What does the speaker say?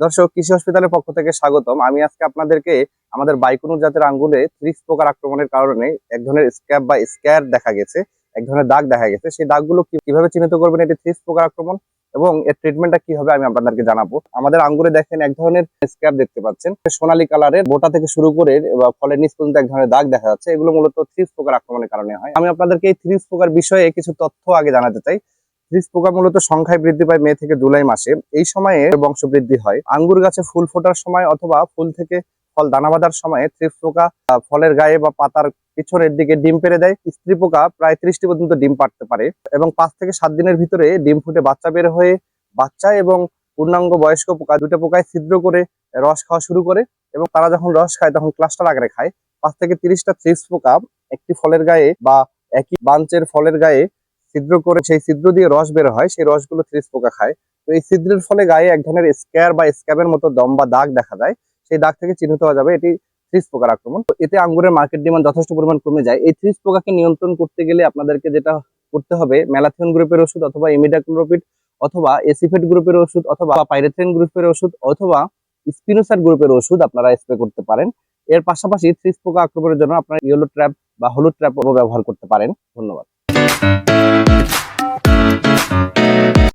দর্শক, কৃষি হসপিটালের পক্ষ থেকে স্বাগতম। আমি আজকে আপনাদেরকে আমাদের বাইকুনুর জাতের আঙ্গুলে থ্রিক্স পোকার আক্রমণের কারণে এক ধরনের স্ক্যাপ বা স্ক্যার দেখা গেছে, এক ধরনের দাগ দেখা গেছে। সেই দাগগুলো কীভাবে চিহ্নিত করবেন এটি থ্রিক্স পোকার আক্রমণ এবং এর ট্রিটমেন্টটা কি হবে আমি আপনাদেরকে জানাব। আমাদের আঙ্গুরে দেখেন এক ধরনের স্ক্যাপ দেখতে পাচ্ছেন। সোনালী কালারের বোটা থেকে শুরু করে ফলের নিচ পর্যন্ত এক ধরনের দাগ দেখা যাচ্ছে। এগুলো মূলত থ্রিক্স পোকার আক্রমণের কারণে হয়। আমি আপনাদেরকে এই থ্রিক্স পোকার বিষয়ে কিছু তথ্য আগে জানাতে চাই। থ্রিক্স পোকা মূলত সংখ্যায় বৃদ্ধি পায় মে থেকে জুলাই মাসে। এই সময়ে বংশবৃদ্ধি হয়। আঙ্গুর গাছে ফুল ফোটার সময় অথবা ফুল থেকে ফল দানা বাঁধার সময় থ্রিপ্স পোকা ফলের গায়ে বা পাতার পিছনের দিকে ডিম পেড়ে দেয়। স্ত্রী পোকা প্রায় ত্রিশটি পর্যন্ত ডিম পাড়তে পারে এবং পাঁচ থেকে সাত দিনের ভিতরে ডিম ফুটে বাচ্চা বের হয়ে বাচ্চা এবং পূর্ণাঙ্গ বয়স্ক পোকা দুটো পোকায় ছিদ্র করে রস খাওয়া শুরু করে এবং তারা যখন রস খায় তখন ক্লাস্টার আকারে খায়। পাঁচ থেকে তিরিশটা থ্রিপ্স পোকা একটি ফলের গায়ে বা একই বাঞ্চের ফলের গায়ে ছিদ্র করে সেই ছিদ্র দিয়ে রস বের হয়, সেই রসগুলো থ্রিপ্স পোকা খায়। তো এই ছিদ্রের ফলে গায়ে এক ধরনের স্ক্যার বা স্ক্যাবের মতো দম বা দাগ দেখা যায় সেই দাগ থেকে চিহ্নিত হওয়া যাবে। এটি থ্রিস পোকার আক্রমণ। তো এতে আঙ্গুরের মার্কেট ডিমান্ড যথেষ্ট পরিমাণ কমে যায়। এই থ্রিস পোকাকে নিয়ন্ত্রণ করতে গেলে আপনাদেরকে যেটা করতে হবে ম্যালাথিয়ন গ্রুপের ওষুধ অথবা ইমিডাক্লোরোপিড অথবা এসিফেট গ্রুপের ওষুধ অথবা পাইরেথ্রিন গ্রুপের ওষুধ অথবা স্পিনোসার গ্রুপের ওষুধ আপনারা স্প্রে করতে পারেন। এর পাশাপাশি থ্রিস পোকা আক্রমণের জন্য আপনারা ইয়েলো ট্র্যাপ বা হলুদ ট্র্যাপ ব্যবহার করতে পারেন। ধন্যবাদ।